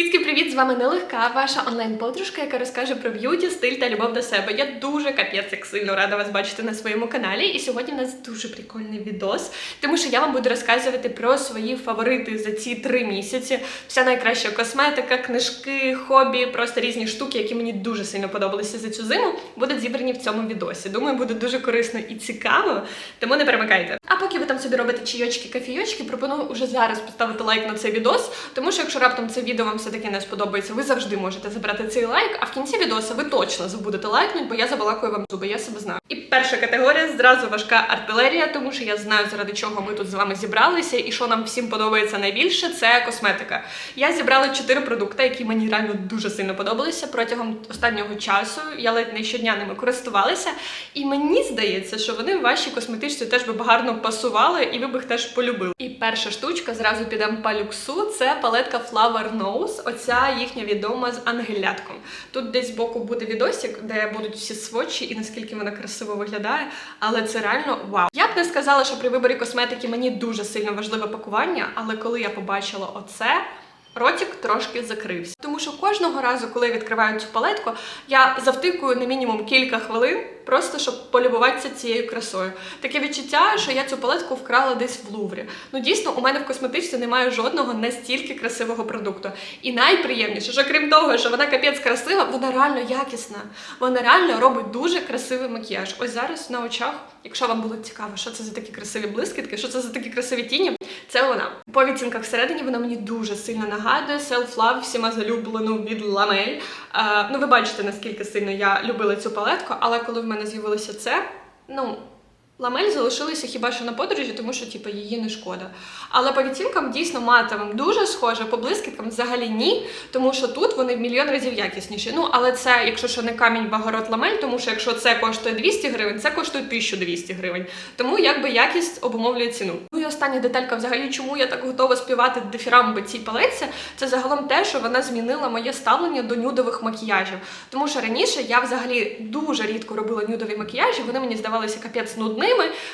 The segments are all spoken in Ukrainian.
It's completely Вами нелегка, ваша онлайн-подружка, яка розкаже про б'юті, стиль та любов до себе. Я дуже капець як сильно рада вас бачити на своєму каналі. І сьогодні в нас дуже прикольний відос, тому що я вам буду розказувати про свої фаворити за ці три місяці. Вся найкраща косметика, книжки, хобі, просто різні штуки, які мені дуже сильно подобалися за цю зиму, будуть зібрані в цьому відосі. Думаю, буде дуже корисно і цікаво, тому не перемикайте. А поки ви там собі робите чайочки, кафійочки, пропоную уже зараз поставити лайк на цей відос, тому що якщо раптом це відео вам все-таки не сподобається, ви завжди можете забрати цей лайк, а в кінці відоса ви точно забудете лайкнути, бо я забалакую вам зуби, я себе знаю. І перша категорія зразу важка артилерія, тому що я знаю, заради чого ми тут з вами зібралися, і що нам всім подобається найбільше, це косметика. Я зібрала чотири продукти, які мені реально дуже сильно подобалися протягом останнього часу. Я ледь не щодня ними користувалася, і мені здається, що вони в вашій косметичці теж би гарно пасували, і ви б їх теж полюбили. І перша штучка зразу підемо по люксу. Це палетка Flower Nose. Оця їхня відома з ангелятком. Тут десь збоку буде відосик, де будуть всі свочі і наскільки вона красиво виглядає. Але це реально вау. Я б не сказала, що при виборі косметики мені дуже сильно важливе пакування, але коли я побачила оце. Ротик трошки закрився, тому що кожного разу, коли я відкриваю цю палетку, я завтикую на мінімум кілька хвилин, просто щоб полюбуватися цією красою. Таке відчуття, що я цю палетку вкрала десь в Луврі. Ну дійсно, у мене в косметичці немає жодного настільки красивого продукту. І найприємніше, що крім того, що вона капець красива, вона реально якісна. Вона реально робить дуже красивий макіяж. Ось зараз на очах, якщо вам було цікаво, що це за такі красиві блискітки, що це за такі красиві тіні, це вона. По відцінках всередині вона мені дуже сильно нагадує Self Love, всіма залюблену від Ламель. Ну, ви бачите, наскільки сильно я любила цю палетку, але коли в мене з'явилося це, ну. Ламель залишилися хіба що на подорожі, тому що типу, її не шкода. Але по відтінкам дійсно матовим дуже схоже, по блискіткам взагалі ні, тому що тут вони в мільйон разів якісніші. Ну, але це, якщо що не камінь багород ламель, тому що якщо це коштує 200 гривень, це коштує 1200 гривень. Тому якби якість обумовлює ціну. Ну і остання деталька, взагалі, чому я так готова співати дифірамби цій палеці, це загалом те, що вона змінила моє ставлення до нюдових макіяжів. Тому що раніше я взагалі дуже рідко робила нюдові макіяжі, вони мені здавалися капець нудними.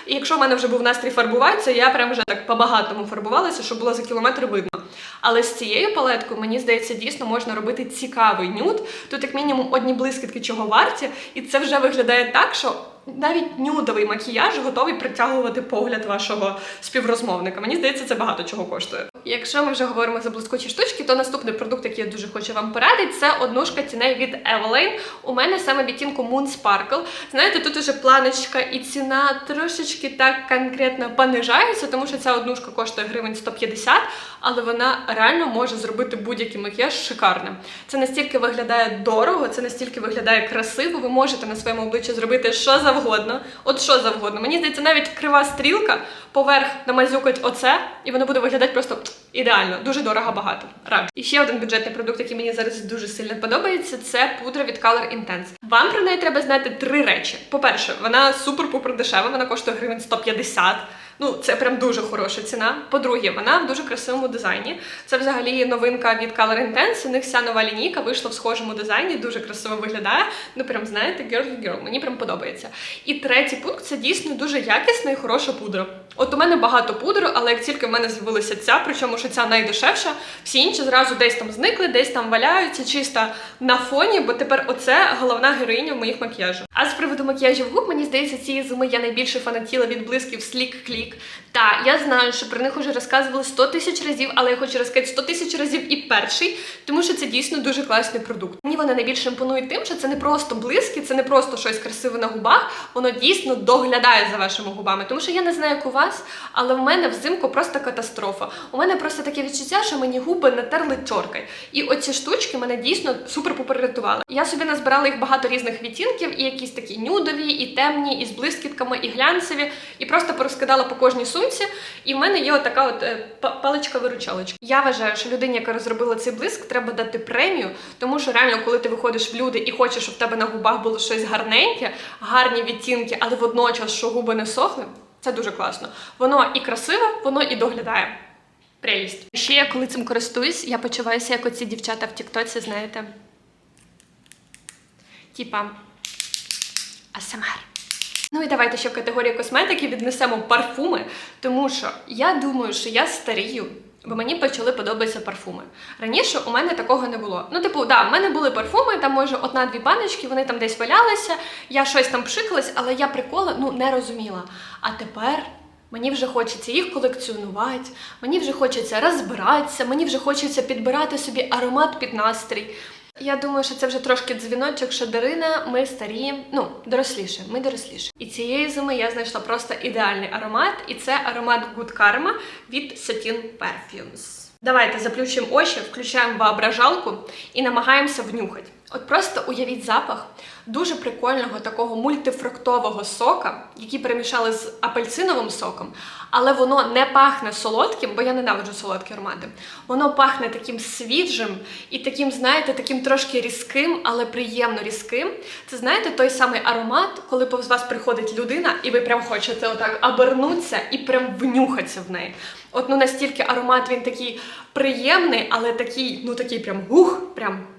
І якщо в мене вже був настрій фарбуватися, я прям вже так по-багатому фарбувалася, щоб було за кілометр видно. Але з цією палеткою, мені здається, дійсно можна робити цікавий нюд. Тут як мінімум одні блискітки чого варті, і це вже виглядає так, що. Навіть нюдовий макіяж готовий притягувати погляд вашого співрозмовника. Мені здається, це багато чого коштує. Якщо ми вже говоримо за блискучі штучки, то наступний продукт, який я дуже хочу вам порадити, це однушка тіней від Eveline. У мене саме відтінку Moon Sparkle. Знаєте, тут уже планочка і ціна трошечки так конкретно понижається, тому що ця однушка коштує гривень 150, але вона реально може зробити будь-який макіяж шикарним. Це настільки виглядає дорого, це настільки виглядає красиво. Ви можете на своєму обличчі зробити що завгодно. От що завгодно. Мені здається, навіть крива стрілка поверх намазюкать оце, і воно буде виглядати просто ідеально, дуже дорого багато. Раджу. І ще один бюджетний продукт, який мені зараз дуже сильно подобається, це пудра від Color Intense. Вам про неї треба знати три речі. По-перше, вона супер-пупер дешева, вона коштує гривень 150. Ну, це прям дуже хороша ціна. По-друге, вона в дуже красивому дизайні. Це взагалі новинка від Color Intense. У них вся нова лінійка вийшла в схожому дизайні, дуже красиво виглядає. Ну, прям знаєте, girl girl. Мені прям подобається. І третій пункт це дійсно дуже якісна і хороша пудра. От у мене багато пудри, але як тільки в мене з'явилася ця, причому що ця найдешевша, всі інші зразу десь там зникли, десь там валяються, чисто на фоні, бо тепер оце головна героїня в моїх макіяжах. А з приводу макіяжів губ, мені здається, цієї зими я найбільше фанатіла від блисків Sleek Click. Та я знаю, що про них уже розказували 100 тисяч разів, але я хочу розказати 100 тисяч разів і перший, тому що це дійсно дуже класний продукт. Мені вони найбільше імпонують тим, що це не просто блиски, це не просто щось красиве на губах, воно дійсно доглядає за вашими губами. Тому що я не знаю, як у вас, але в мене взимку просто катастрофа. У мене просто таке відчуття, що мені губи натерли чоркою. І оці штучки мене дійсно супер-пупер рятували. Я собі назбирала їх багато різних відтінків, і якісь такі нюдові, і темні, і з блискітками, і глянцеві, і просто порозкидала по кожній сумці. І в мене є отака от е, паличка-виручалочка. Я вважаю, що людині, яка розробила цей блиск, треба дати премію, тому що реально, коли ти виходиш в люди і хочеш, щоб в тебе на губах було щось гарненьке, гарні відтінки, але водночас, що губи не сохли, це дуже класно. Воно і красиве, воно і доглядає. Прелість. Ще я коли цим користуюсь, я почуваюся, як оці дівчата в Тіктоці, знаєте. Типа АСМР. Ну і давайте ще в категорії косметики віднесемо парфуми, тому що я думаю, що я старію. Бо мені почали подобатися парфуми. Раніше у мене такого не було. Ну, типу, да, в мене були парфуми, там може одна-дві баночки, вони там десь валялися, я щось там пшикалась, але я приколи ну не розуміла. А тепер мені вже хочеться їх колекціонувати, мені вже хочеться розбиратися, мені вже хочеться підбирати собі аромат під настрій. Я думаю, що це вже трошки дзвіночок, що Дарина, ми старі, ну, доросліше, ми доросліше. І цієї зими я знайшла просто ідеальний аромат, і це аромат Good Karma від Satin Perfumes. Давайте заплющуємо очі, включаємо воображалку і намагаємося внюхати. От просто уявіть запах дуже прикольного такого мультифруктового сока, який перемішали з апельсиновим соком, але воно не пахне солодким, бо я ненавиджу солодкі аромати. Воно пахне таким свіжим і таким, знаєте, таким трошки різким, але приємно різким. Це знаєте той самий аромат, коли повз вас приходить людина, і ви прям хочете отак обернутися і прям внюхатися в неї. От ну настільки аромат він такий приємний, але такий, ну такий прям гух, прям.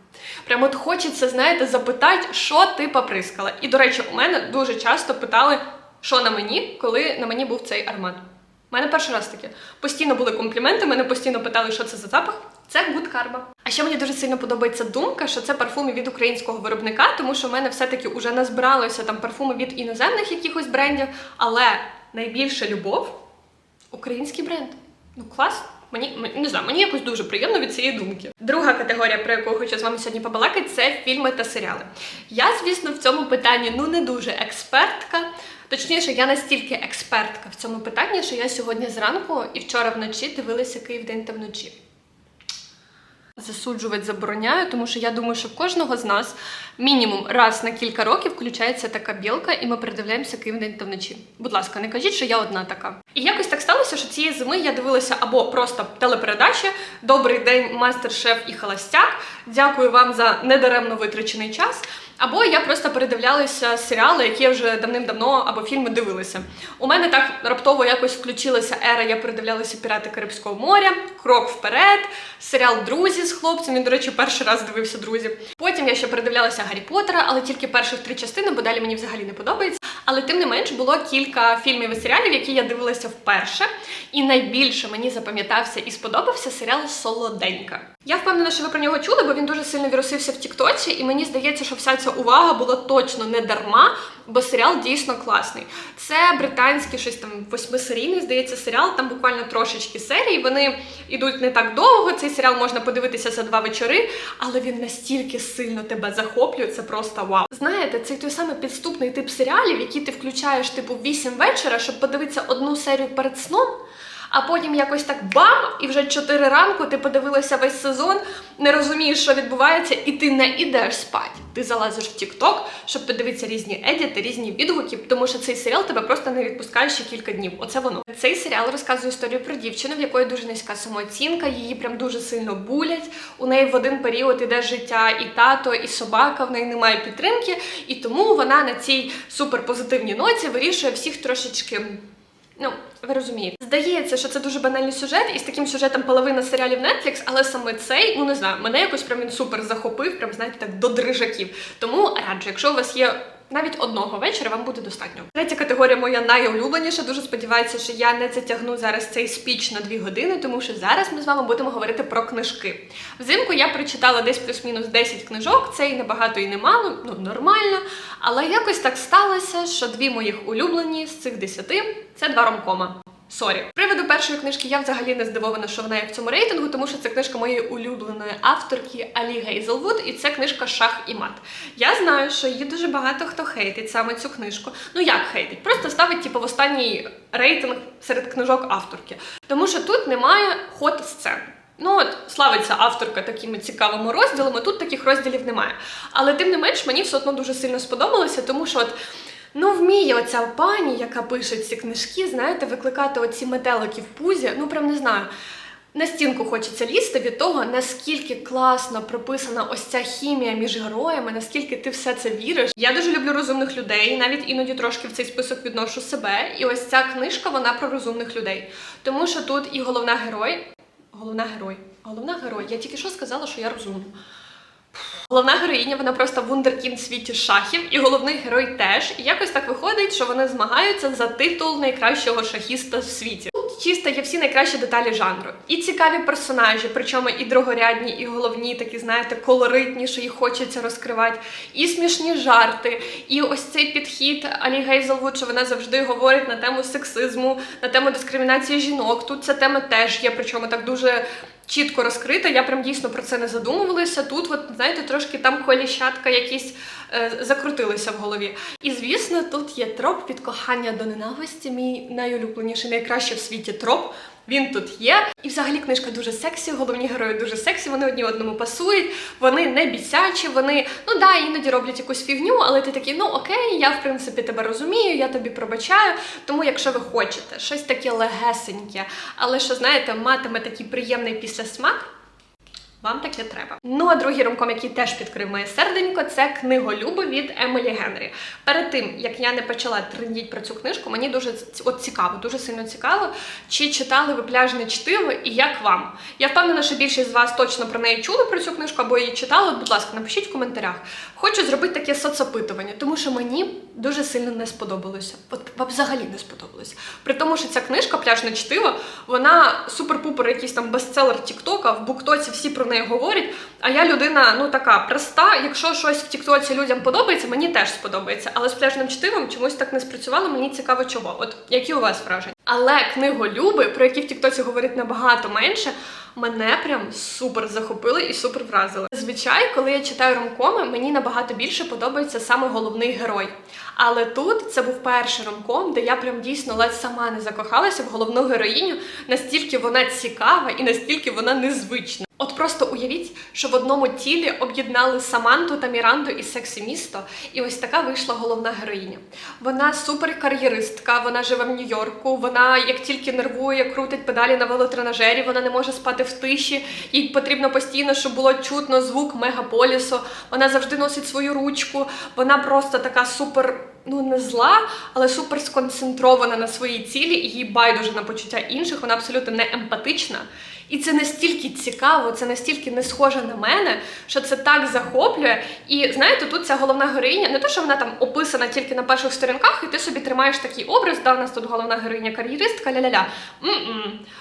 Прям от хочеться, знаєте, запитати, що ти поприскала. І, до речі, у мене дуже часто питали, що на мені, коли на мені був цей аромат. У мене перший раз таке. Постійно були компліменти, мене постійно питали, що це за запах. Це Good Karma. А ще мені дуже сильно подобається думка, що це парфуми від українського виробника, тому що в мене все-таки вже назбиралося там парфуми від іноземних якихось брендів, але найбільша любов український бренд. Ну клас. Мені не знаю, мені якось дуже приємно від цієї думки. Друга категорія, про яку хочу з вами сьогодні побалакати, це фільми та серіали. Я, звісно, в цьому питанні ну не дуже експертка. Точніше, я настільки експертка в цьому питанні, що я сьогодні зранку і вчора вночі дивилася Київ день та вночі. Засуджувати забороняю, тому що я думаю, що кожного з нас мінімум раз на кілька років включається така білка, і ми передивляємося Київ день та вночі. Будь ласка, не кажіть, що я одна така. І якось так сталося, що цієї зими я дивилася або просто телепередачі Добрий день, мастер-шеф і холостяк. Дякую вам за недаремно витрачений час. Або я просто передивлялася серіали, які я вже давним-давно або фільми дивилася. У мене так раптово якось включилася ера. Я передивлялася Пірати Карибського моря, Крок вперед, серіал Друзі з хлопцем. Він, до речі, перший раз дивився друзі. Потім я ще передивлялася Гаррі Поттера, але тільки перших три частини, бо далі мені взагалі не подобається. Але тим не менш було кілька фільмів і серіалів, які я дивилася вперше. І найбільше мені запам'ятався і сподобався серіал Солоденька. Я впевнена, що ви про нього чули, бо він дуже сильно вірусився в Тіктоці, і мені здається, що вся ця увага була точно не дарма, бо серіал дійсно класний. Це британський щось там восьмисерійний, здається, серіал. Там буквально трошечки серій. Вони йдуть не так довго. Цей серіал можна подивитися за два вечори, але він настільки сильно тебе захоплює, це просто вау. Знаєте, це той самий підступний тип серіалів, які ти включаєш типу в 8 вечора, щоб подивитися одну серію перед сном. А потім якось так бам, і вже 4 ранку ти подивилася весь сезон, не розумієш, що відбувається, і ти не ідеш спати. Ти залазиш в TikTok, щоб подивитися різні едіти, різні відгуки, тому що цей серіал тебе просто не відпускає ще кілька днів. Оце воно. Цей серіал розказує історію про дівчину, в якої дуже низька самооцінка, її прям дуже сильно булять. У неї в один період іде життя і тато, і собака, в неї немає підтримки, і тому вона на цій суперпозитивній ноті вирішує всіх трошечки. Ну, ви розумієте. Здається, що це дуже банальний сюжет, і з таким сюжетом половина серіалів Netflix, але саме цей, ну не знаю, мене якось прям він супер захопив, прям знаєте, так до дрижаків. Тому раджу, якщо у вас є. Навіть одного вечора вам буде достатньо. Третя категорія моя найулюбленіша. Дуже сподіваюся, що я не затягну зараз цей спіч на дві години, тому що зараз ми з вами будемо говорити про книжки. Взимку я прочитала десь плюс-мінус 10 книжок. Це і небагато, і немало, ну нормально. Але якось так сталося, що дві моїх улюблені з цих десяти це два ромкома. Сорі. Приводу першої книжки я взагалі не здивована, що вона є в цьому рейтингу, тому що це книжка моєї улюбленої авторки Алі Гейзелвуд, і це книжка Шах і мат. Я знаю, що її дуже багато хто хейтить саме цю книжку. Ну як хейтить? Просто ставить типу, в останній рейтинг серед книжок авторки. Тому що тут немає ход сцен. Ну от славиться авторка такими цікавими розділами. Тут таких розділів немає. Але тим не менш мені все одно дуже сильно сподобалося, тому що от. Ну, вміє оця пані, яка пише ці книжки, знаєте, викликати оці метелики в пузі. Ну, прям не знаю. На стінку хочеться лізти від того, наскільки класно прописана ось ця хімія між героями, наскільки ти все це віриш. Я дуже люблю розумних людей, навіть іноді трошки в цей список відношу себе. І ось ця книжка вона про розумних людей. Тому що тут і головна герой, головна герой, головна герой. Я тільки що сказала, що я розумна. Головна героїня, вона просто вундеркінд світі шахів, і головний герой теж. І якось так виходить, що вони змагаються за титул найкращого шахіста в світі. Тут чисто є всі найкращі деталі жанру. І цікаві персонажі, причому і другорядні, і головні, такі, знаєте, колоритні, що їх хочеться розкривати, і смішні жарти, і ось цей підхід Алі Гейзелвуд, що вона завжди говорить на тему сексизму, на тему дискримінації жінок. Тут ця тема теж є, причому так дуже. Чітко розкрита, я прям дійсно про це не задумувалася. Тут, от знаєте, трошки там коліщатка якісь е, закрутилися в голові. І звісно, тут є троп від кохання до ненависті. Мій найулюбленіший, найкращий в світі троп. Він тут є. І взагалі книжка дуже сексі, головні герої дуже сексі, вони одні одному пасують, вони не бісячі, вони, ну да, іноді роблять якусь фігню, але ти такий, ну окей, я в принципі тебе розумію, я тобі пробачаю. Тому, якщо ви хочете щось таке легесеньке, але що знаєте, матиме такий приємний післясмак. Вам таке треба. Ну а другий ромком, який теж підкрив моє серденько, це книголюби від Емілі Генрі. Перед тим як я не почала трендіть про цю книжку, мені дуже от цікаво, дуже сильно цікаво, чи читали ви пляжне чтиво і як вам. Я впевнена, що більшість з вас точно про неї чули про цю книжку або її читали. Будь ласка, напишіть в коментарях. Хочу зробити таке соцопитування, тому що мені дуже сильно не сподобалося. От взагалі не сподобалося. При тому, що ця книжка пляжне чтиво, вона супер-пупер, якийсь там бестселер Тіктока, в Буктоці всі про неї говорять. А я людина, ну така проста. Якщо щось в Тіктоці людям подобається, мені теж сподобається. Але з пляжним чтивом чомусь так не спрацювало. Мені цікаво, чого. От які у вас враження? Але книголюби, про які в Тіктоці говорять набагато менше, мене прям супер захопили і супер вразили. Зазвичай, коли я читаю ромкоми, мені набагато більше подобається саме головний герой. Але тут це був перший ромком, де я прям дійсно ледь сама не закохалася в головну героїню, настільки вона цікава і настільки вона незвична. От просто уявіть, що в одному тілі об'єднали Саманту та Міранду із сексі місто, і ось така вийшла головна героїня. Вона суперкар'єристка, вона живе в Нью-Йорку. Вона як тільки нервує, крутить педалі на велотренажері, вона не може спати в тиші. Їй потрібно постійно, щоб було чутно звук мегаполісу. Вона завжди носить свою ручку. Вона просто така супер. Ну, не зла, але супер сконцентрована на своїй цілі, і їй байдуже на почуття інших, вона абсолютно не емпатична. І це настільки цікаво, це настільки не схоже на мене, що це так захоплює. І знаєте, тут ця головна героїня, не то, що вона там описана тільки на перших сторінках, і ти собі тримаєш такий образ, да, у нас тут головна героїня кар'єристка, ля-ля-ля.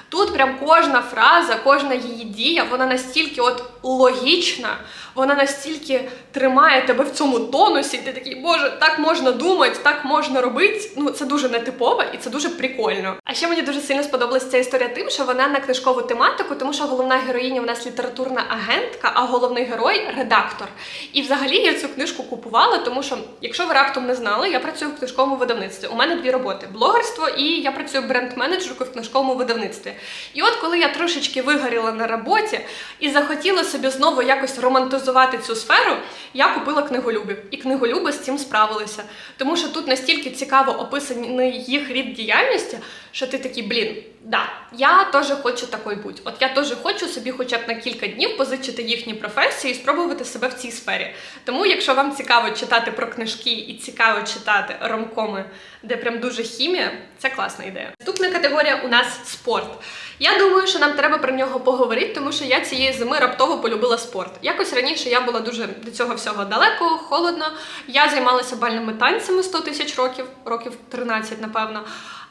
Тут прям кожна фраза, кожна її дія, вона настільки от логічна, вона настільки тримає тебе в цьому тонусі, ти такий, боже, так можна думати, так можна робити. Ну, це дуже нетипово і це дуже прикольно. А ще мені дуже сильно сподобалася ця історія тим, що вона на книжкову тематику, тому що головна героїня у нас літературна агентка, а головний герой редактор. І взагалі я цю книжку купувала, тому що, якщо ви раптом не знали, я працюю в книжковому видавництві. У мене дві роботи: блогерство і я працюю бренд-менеджеркою в книжковому видавництві. І от коли я трошечки вигоріла на роботі і захотіла собі знову якось романтизувати цю сферу, я купила книголюбів. І книголюби з цим справилися. Тому що тут настільки цікаво описаний їх рід діяльності, що ти такий, блін, да, я теж хочу такою бути. От я теж хочу собі хоча б на кілька днів позичити їхні професії і спробувати себе в цій сфері. Тому, якщо вам цікаво читати про книжки і цікаво читати ромкоми, де прям дуже хімія, це класна ідея. Наступна категорія у нас спорт. Я думаю, що нам треба про нього поговорити, тому що я цієї зими раптово полюбила спорт. Якось раніше я була дуже до цього всього далеко, холодно. Я займалася бальними танцями 100 тисяч років, років 13, напевно.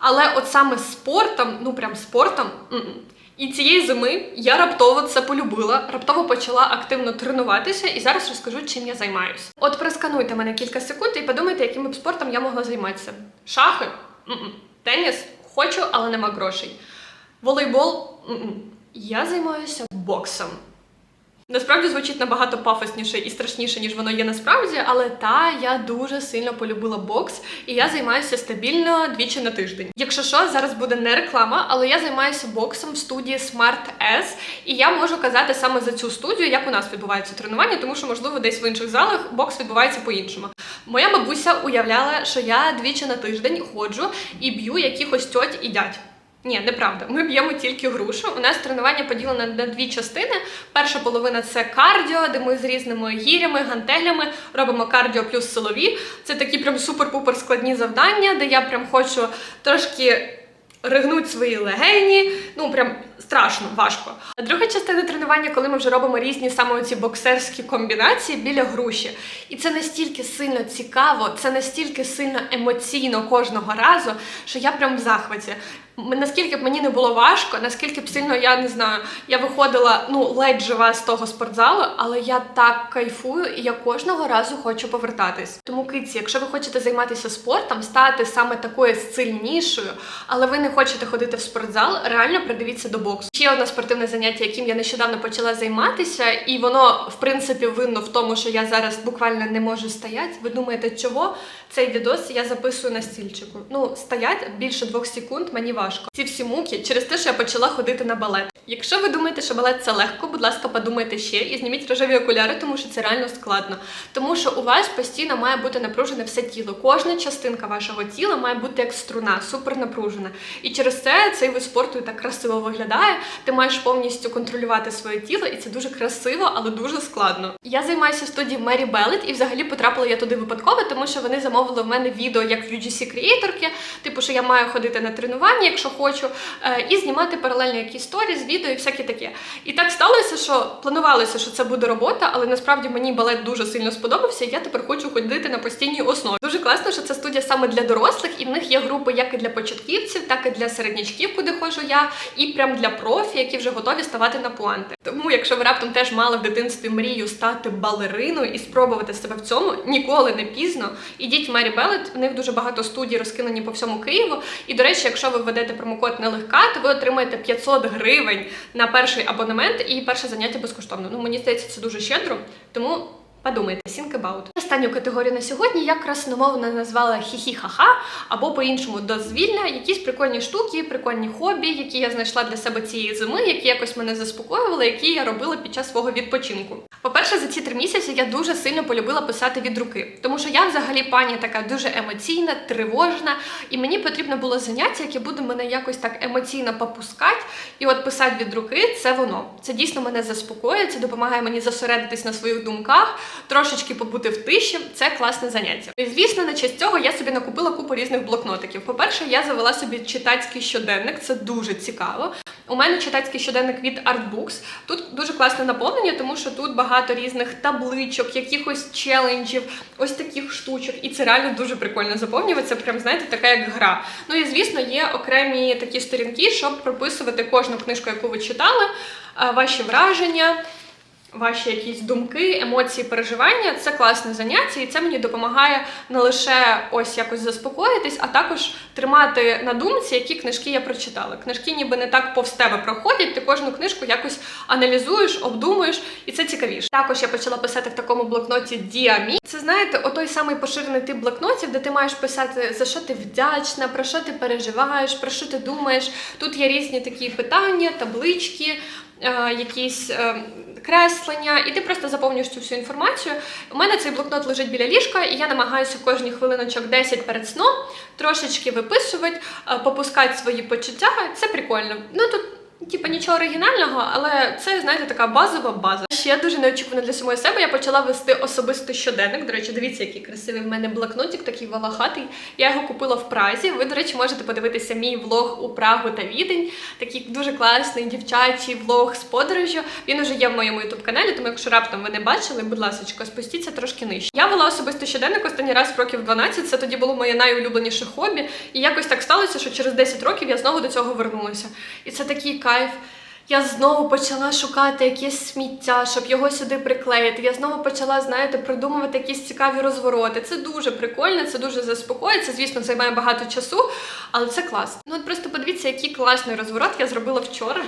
Але от саме спортом, ну прям спортом. м-м. І цієї зими я раптово це полюбила, раптово почала активно тренуватися, і зараз розкажу, чим я займаюся. От проскануйте мене кілька секунд і подумайте, яким б спортом я могла займатися. Шахи? М-м. Теніс? Хочу, але нема грошей. Волейбол? М-м. Я займаюся боксом. Насправді звучить набагато пафосніше і страшніше, ніж воно є насправді, але та я дуже сильно полюбила бокс, і я займаюся стабільно двічі на тиждень. Якщо що, зараз буде не реклама, але я займаюся боксом в студії Smart S, і я можу казати саме за цю студію, як у нас відбувається тренування, тому що можливо десь в інших залах бокс відбувається по-іншому. Моя бабуся уявляла, що я двічі на тиждень ходжу і б'ю якихось тьоть і дядь. Ні, неправда. Ми б'ємо тільки грушу. У нас тренування поділено на дві частини. Перша половина це кардіо, де ми з різними гірями, гантелями робимо кардіо плюс силові. Це такі прям супер-пупер складні завдання, де я прям хочу трошки ригнуть свої легені. Ну прям страшно, важко. А друга частина тренування, коли ми вже робимо різні саме ці боксерські комбінації біля груші. І це настільки сильно цікаво, це настільки сильно емоційно кожного разу, що я прям в захваті. Наскільки б мені не було важко, наскільки б сильно я не знаю, я виходила ну ледь жива з того спортзалу, але я так кайфую, і я кожного разу хочу повертатись. Тому киці, якщо ви хочете займатися спортом, стати саме такою сильнішою, але ви не хочете ходити в спортзал, реально придивіться до боксу. Ще одне спортивне заняття, яким я нещодавно почала займатися, і воно в принципі винно в тому, що я зараз буквально не можу стояти. Ви думаєте, чого? Цей відос я записую на стільчику. Ну, стоять більше двох секунд мені важко. Ці всі муки через те, що я почала ходити на балет. Якщо ви думаєте, що балет це легко, будь ласка, подумайте ще і зніміть рожеві окуляри, тому що це реально складно. Тому що у вас постійно має бути напружене все тіло. Кожна частинка вашого тіла має бути як струна, супер напружена. І через це цей вид спорту так красиво виглядає. Ти маєш повністю контролювати своє тіло, і це дуже красиво, але дуже складно. Я займаюся в студії Мері Белет, і взагалі потрапила я туди випадково, тому що вони замовили в мене відео як в UGC креаторки, типу, що я маю ходити на тренування, якщо хочу, е, і знімати паралельно якісь сторіс, відео і всяке таке. І так сталося, що планувалося, що це буде робота, але насправді мені балет дуже сильно сподобався. і Я тепер хочу ходити на постійній основі. Дуже класно, що це студія саме для дорослих, і в них є групи як і для початківців, так і для середнячків, куди ходжу я, і прям для профі, які вже готові ставати на пуанти. Тому, якщо ви раптом теж мали в дитинстві мрію стати балериною і спробувати себе в цьому, ніколи не пізно. Ідіть в Мері Белет, в них дуже багато студій розкидані по всьому Києву. І до речі, якщо ви введете промокод нелегка, то ви отримаєте 500 гривень на перший абонемент і перше заняття безкоштовно. Ну мені здається, це дуже щедро, тому. Подумайте, think about. Останню категорію на сьогодні я красномовно назвала хі-хі-ха-ха, або по-іншому дозвільна, якісь прикольні штуки, прикольні хобі, які я знайшла для себе цієї зими, які якось мене заспокоювали, які я робила під час свого відпочинку. По-перше, за ці три місяці я дуже сильно полюбила писати від руки, тому що я взагалі пані така дуже емоційна, тривожна, і мені потрібно було заняття, яке буде мене якось так емоційно попускати. І от писати від руки це воно. Це дійсно мене заспокоює, це допомагає мені зосередитись на своїх думках, трошечки побути в тиші. Це класне заняття. І звісно, на честь цього я собі накупила купу різних блокнотиків. По-перше, я завела собі читацький щоденник, це дуже цікаво. У мене читацький щоденник від Artbooks. Тут дуже класне наповнення, тому що тут багато різних табличок, якихось челенджів, ось таких штучок. І це реально дуже прикольно заповнюється. Прям знаєте, така як гра. Ну і звісно, є окремі такі сторінки, щоб прописувати кожну книжку, яку ви читали, ваші враження. Ваші якісь думки, емоції, переживання це класне заняття, і це мені допомагає не лише ось якось заспокоїтись, а також тримати на думці, які книжки я прочитала. Книжки ніби не так повз тебе проходять, ти кожну книжку якось аналізуєш, обдумуєш, і це цікавіше. Також я почала писати в такому блокноті Діамі. Це знаєте, отой самий поширений тип блокнотів, де ти маєш писати за що ти вдячна, про що ти переживаєш, про що ти думаєш. Тут є різні такі питання, таблички. е, Якісь е, креслення, і ти просто заповнюєш цю всю інформацію. У мене цей блокнот лежить біля ліжка, і я намагаюся кожні хвилиночок 10 перед сном трошечки виписувати, е, попускати свої почуття. Це прикольно. Ну тут. Типа нічого оригінального, але це, знаєте, така базова база. Ще дуже неочікувано для самої себе. Я почала вести особистий щоденник. До речі, дивіться, який красивий в мене блокнотик, такий волохатий. Я його купила в Празі. Ви, до речі, можете подивитися мій влог у Прагу та Відень. Такий дуже класний дівчачий влог з подорожю. Він уже є в моєму ютуб каналі, тому якщо раптом ви не бачили, будь ласка, спустіться трошки нижче. Я вела особистий щоденник останній раз в років 12. Це тоді було моє найулюбленіше хобі. І якось так сталося, що через 10 років я знову до цього вернулася. І це такий кайф. Я знову почала шукати якесь сміття, щоб його сюди приклеїти. Я знову почала, знаєте, придумувати якісь цікаві розвороти. Це дуже прикольно, це дуже заспокоїть. Це, звісно, займає багато часу, але це класно. Ну от просто подивіться, який класний розворот я зробила вчора.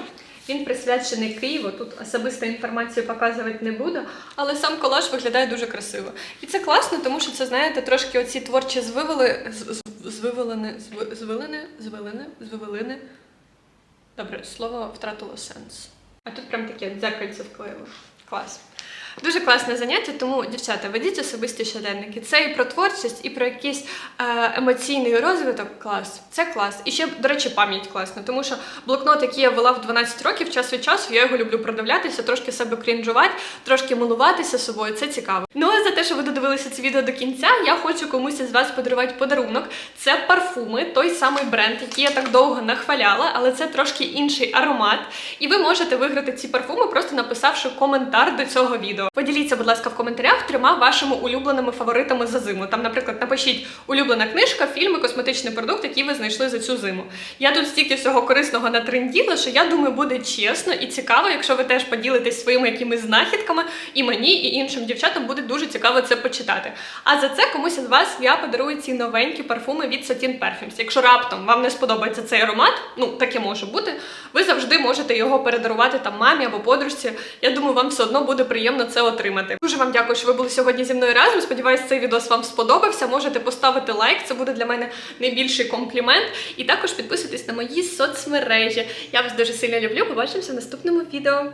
Він присвячений Києву. Тут особисту інформацію показувати не буду, але сам колаж виглядає дуже красиво. І це класно, тому що це, знаєте, трошки оці творчі звивели, з- з- звивелини, зви- звилини, звилини, звивелини. Добре, слово втратило сенс. А тут прям таке дзеркальце вклеїло. Клас. Дуже класне заняття, тому, дівчата, ведіть особисті щоденники. Це і про творчість, і про якийсь е, емоційний розвиток. Клас. Це клас. І ще, до речі, пам'ять класна, тому що блокнот, який я вела в 12 років, час від часу, я його люблю продивлятися, трошки себе крінжувати, трошки милуватися собою. Це цікаво. Ну а за те, що ви додивилися це відео до кінця. Я хочу комусь із вас подарувати подарунок. Це парфуми, той самий бренд, який я так довго нахваляла, але це трошки інший аромат. І ви можете виграти ці парфуми, просто написавши коментар до цього відео. Поділіться, будь ласка, в коментарях трьома вашими улюбленими фаворитами за зиму. Там, наприклад, напишіть улюблена книжка, фільми, косметичний продукт, який ви знайшли за цю зиму. Я тут стільки всього корисного натренділа, що я думаю, буде чесно і цікаво, якщо ви теж поділитесь своїми якимись знахідками, і мені, і іншим дівчатам буде дуже цікаво це почитати. А за це комусь із вас я подарую ці новенькі парфуми від Satin Perfumes. Якщо раптом вам не сподобається цей аромат, ну таке може бути, ви завжди можете його передарувати там мамі або подружці. Я думаю, вам все одно буде приємно це отримати. Дуже вам дякую, що ви були сьогодні зі мною разом. Сподіваюсь, цей відос вам сподобався. Можете поставити лайк, це буде для мене найбільший комплімент. І також підписуйтесь на мої соцмережі. Я вас дуже сильно люблю. Побачимося в наступному відео.